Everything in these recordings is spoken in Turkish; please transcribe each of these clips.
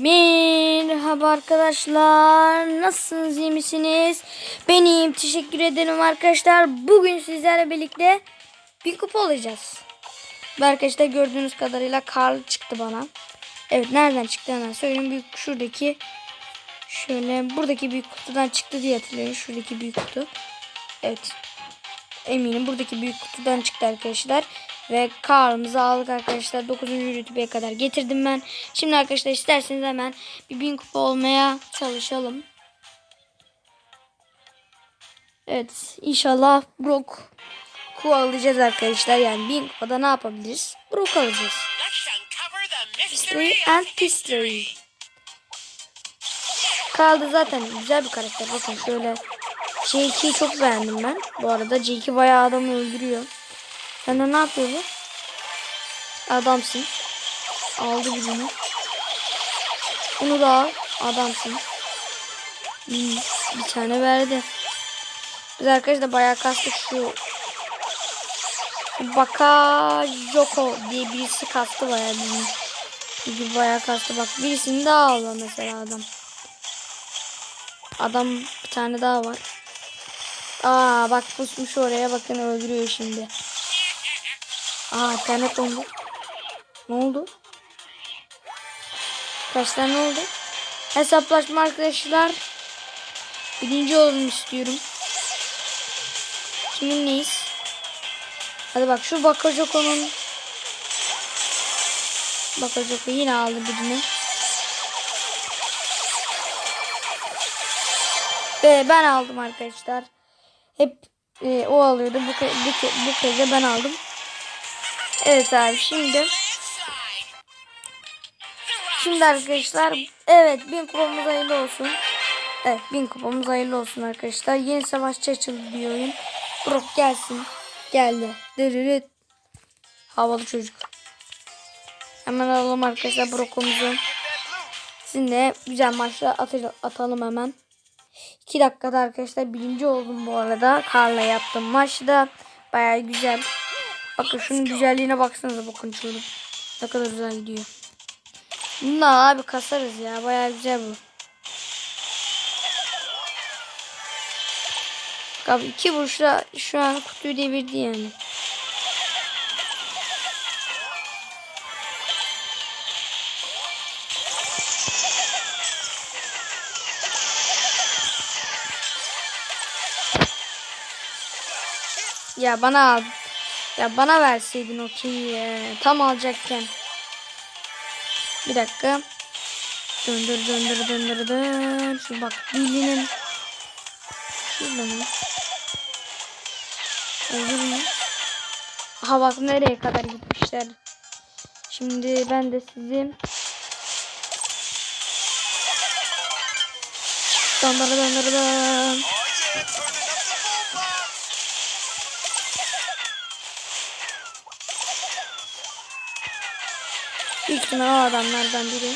Merhaba arkadaşlar. Nasılsınız? iyi misiniz? Ben iyiyim. Teşekkür ederim arkadaşlar. Bugün sizlerle birlikte bir kupa olacağız. Ve arkadaşlar gördüğünüz kadarıyla Karl çıktı bana. Evet nereden çıktı hemen söyleyeyim. Büyük şuradaki şöyle buradaki büyük kutudan çıktı diye hatırlıyorum. Şuradaki büyük kutu. Evet. Eminim buradaki büyük kutudan çıktı arkadaşlar. Ve Karl'ımızı aldık arkadaşlar. 9. rütbeye kadar getirdim ben. Şimdi arkadaşlar isterseniz hemen bir bin kupa olmaya çalışalım. Evet inşallah Brock Ku alacağız arkadaşlar. Yani bin kupada ne yapabiliriz? Brock alacağız. Mystery mystery and History. Kaldı zaten güzel bir karakter. Bakın şöyle J2'yi çok beğendim ben. Bu arada J2 bayağı adamı öldürüyor. Sen de ne yapıyor bu? Adamsın. Aldı birini. Bunu da al. Adamsın. Hmm, bir tane verdi. Biz arkadaşlar bayağı kastık şu Bakayoko diye birisi kastı bayağı bizim. Çünkü bayağı kastı. Bak birisini daha aldı mesela adam. Adam bir tane daha var. Aa bak pusmuş oraya bakın öldürüyor şimdi. Aa bir tane kondu. Ne oldu? Kaç tane oldu? Hesaplaşma arkadaşlar. Birinci olalım istiyorum. Kimin neyiz? Hadi bak şu Bakajoko'nun Bakajoko yine aldı birini. Ve ben aldım arkadaşlar. Hep e, o alıyordu. Bu, bu, bu kez de ben aldım. Evet abi şimdi Şimdi arkadaşlar evet bin kupamız hayırlı olsun. Evet bin kupamız hayırlı olsun arkadaşlar. Yeni savaşçı açıldı diyor oyun. Brock gelsin. Geldi. Dırırıt. Havalı çocuk. Hemen alalım arkadaşlar Brock'umuzu. Sizinle güzel maçla atalım hemen. 2 dakikada arkadaşlar birinci oldum bu arada. Karla yaptım maçta. Baya güzel. Bakın şunun güzelliğine baksanıza bakın şunu. Ne kadar güzel gidiyor. Bununla abi kasarız ya. Baya güzel bu. Abi iki vuruşla şu an kutuyu devirdi yani. Ya bana al. Ya bana verseydin o ya. Tam alacakken. Bir dakika. Döndür döndür döndür döndür. Şu bak bilinin. Şurada mı? Olur mu? Aha bak nereye kadar gitmişler. Şimdi ben de sizin Döndür döndür döndür. Büyük ihtimal o adamlardan biri.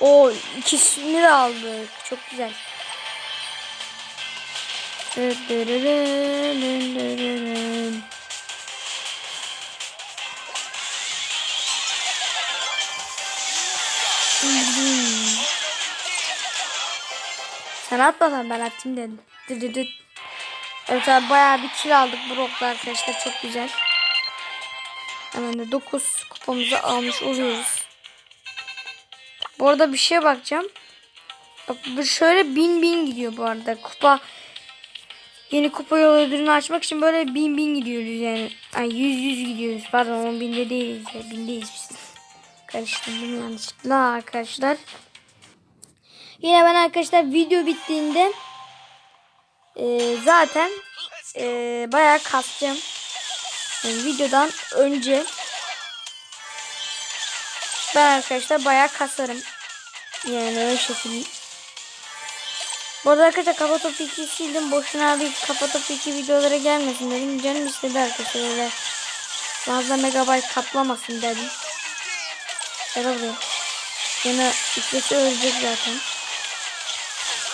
O ikisini de aldık. Çok güzel. Sen atmasan ben atayım dedim. Evet abi bayağı bir kill aldık Brock'la arkadaşlar çok güzel. Hemen de 9 kupamızı almış oluyoruz. Bu arada bir şeye bakacağım. Bak bu şöyle bin bin gidiyor bu arada. Kupa yeni kupa yol ödülünü açmak için böyle bin bin gidiyoruz yani. Ay yüz yüz gidiyoruz. Pardon on binde değiliz ya. Bindeyiz biz. Karıştırdım yanlışlıkla arkadaşlar. Yine ben arkadaşlar video bittiğinde e, zaten e, bayağı kastım. Yani videodan önce ben arkadaşlar bayağı kasarım. Yani öyle şekilde. Bu arada arkadaşlar kafa topu 2 sildim. Boşuna bir kafa topu 2 videolara gelmesin dedim. Canım istedi arkadaşlar öyle. Fazla megabayt kaplamasın dedim. Gel buraya. Yine istese ölecek zaten.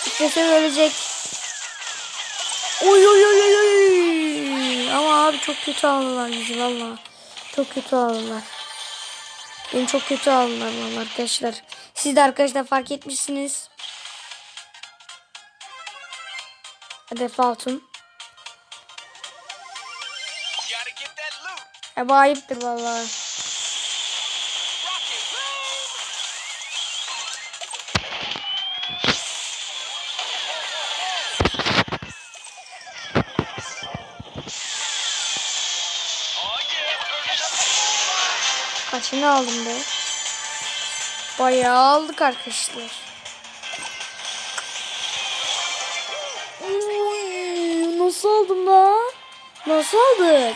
İstese ölecek. Oy oy oy oy oy. Ama abi çok kötü aldılar bizi valla. Çok kötü aldılar. Beni çok kötü aldılar vallahi arkadaşlar. Siz de arkadaşlar fark etmişsiniz. Hedef altın. E bu ayıptır vallahi. Kaçını aldım be? Bayağı aldık arkadaşlar. Nasıl aldım la? Nasıl aldık?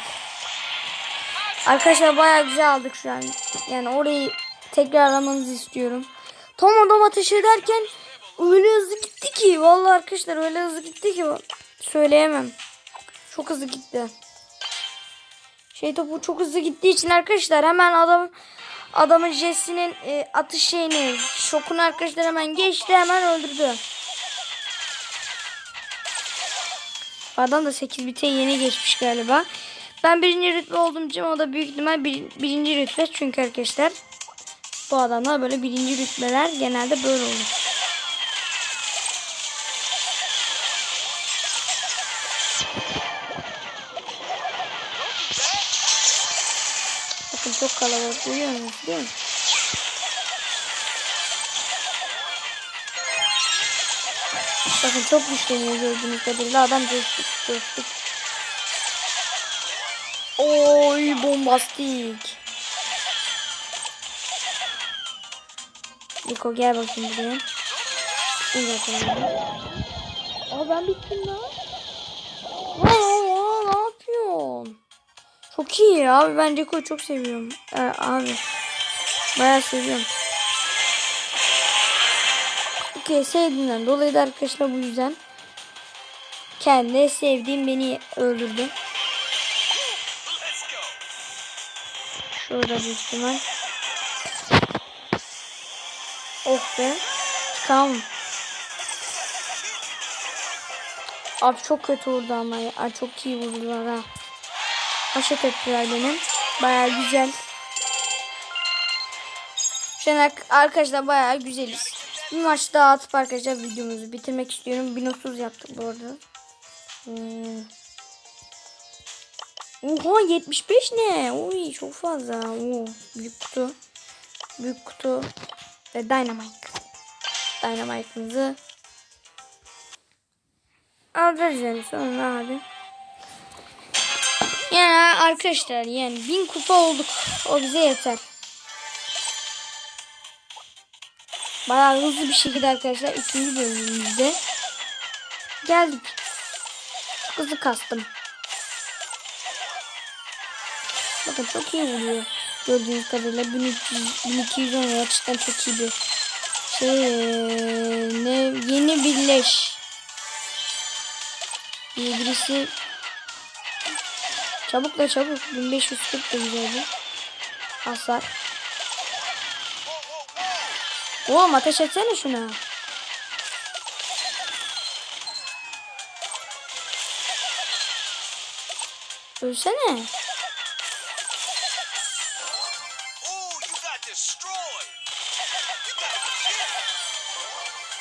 Arkadaşlar bayağı güzel aldık şu an. Yani orayı tekrar aramanızı istiyorum. Tam adam ateş ederken öyle hızlı gitti ki. Vallahi arkadaşlar öyle hızlı gitti ki. Söyleyemem. Çok hızlı gitti. Şey topu çok hızlı gittiği için arkadaşlar hemen adam adamın Jesse'nin e, atış şeyini şokunu arkadaşlar hemen geçti hemen öldürdü. Adam da 8 bite yeni geçmiş galiba. Ben birinci rütbe olduğum için o da büyük ihtimal bir, birinci rütbe. Çünkü arkadaşlar bu adamlar böyle birinci rütbeler genelde böyle olur. Çok kalabalık duyuyor musunuz? Değil mi? Bakın çok güçleniyor gördüğünüz kadarıyla adam coştuk coştuk. Oy bombastik. Niko gel bakayım buraya. İn bakalım. Aa ben bittim lan. Yapıyorsun? Çok iyi abi ben Rico'yu çok seviyorum. Ee, abi. Bayağı seviyorum. Okey sevdiğimden dolayı da arkadaşlar bu yüzden kendi sevdiğim beni öldürdü. Şurada büyük ihtimal. Oh be. Tamam. Abi çok kötü vurdu ama ya. Çok iyi vurdular ha. Haşet ettiler benim. Baya güzel. Şu arkadaşlar baya güzeliz. Bir maç daha atıp arkadaşlar videomuzu bitirmek istiyorum. 1030 yaptık bu arada. Hmm. Oha 75 ne? Uy çok fazla. Oo, büyük kutu. Büyük kutu. Ve dynamite. Dynamite'ımızı alacağız yani sonra abi. Yani arkadaşlar yani bin kupa olduk. O bize yeter. Bayağı hızlı bir şekilde arkadaşlar üçüncü bölümümüzde geldik. Hızlı kastım. Bakın çok iyi vuruyor. Gördüğünüz kadarıyla 1300, 1210 gerçekten çok iyi bir şey. Ne yeni birleş. birisi çabuk da çabuk 1540 da güzel bir hasar. Oğlum ateş etsene şuna. Ölsene.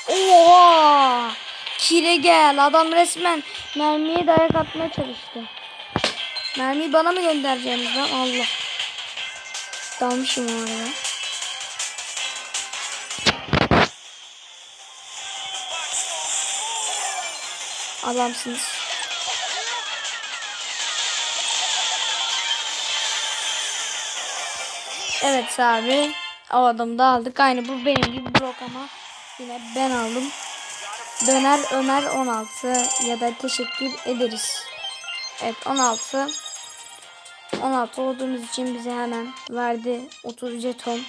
Oha! Kire gel. Adam resmen mermiye dayak atmaya çalıştı. Mermiyi bana mı göndereceğiniz lan? Allah. Dalmışım oraya. Adamsınız. Evet abi. O adamı da aldık. Aynı bu benim gibi Brock ama yine ben aldım. Döner Ömer 16 ya da teşekkür ederiz. Evet 16. 16 olduğumuz için bize hemen verdi 30 jeton.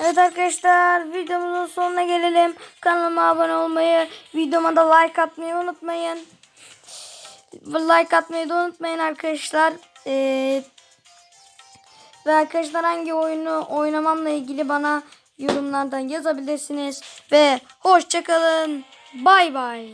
Evet arkadaşlar videomuzun sonuna gelelim. Kanalıma abone olmayı, videoma da like atmayı unutmayın. Like atmayı da unutmayın arkadaşlar. Ee, ve arkadaşlar hangi oyunu oynamamla ilgili bana yorumlardan yazabilirsiniz. Ve hoşçakalın. Bay bay.